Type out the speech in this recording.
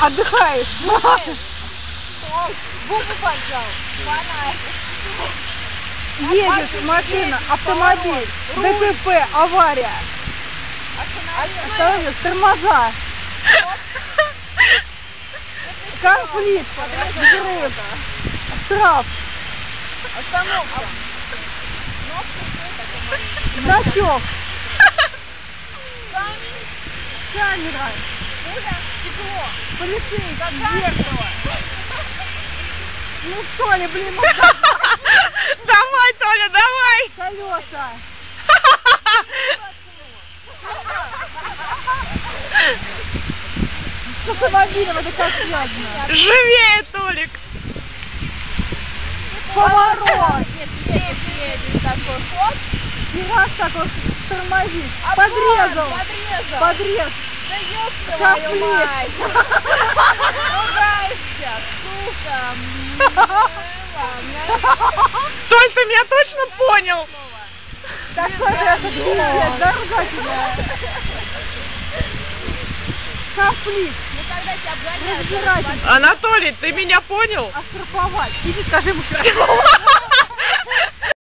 Отдыхаешь. Бубу поджал. Едешь, машина, автомобиль, ДТП, авария. Остановилась, тормоза. Конфликт, взрыв, штраф, Остановка. значок, Камень. Камера, Пуля. Стекло. полицейский, зеркало. Ну что ли, блин, ну Давай, Толя, давай! колеса. С автомобилем это как связано? Живее, Толик! Поворот. Если едешь такой ход, И раз такой тормозит. обгон, Подрезал. Подрезал. Подрез. Да Как твою плеть. мать. Ругаешься, сука. Толь, ты меня точно понял? Такой же это пиздец, да, ругательная? Конфликт. Ну. Анатолий, ты меня понял? Оштрафовать. Иди скажи ему, что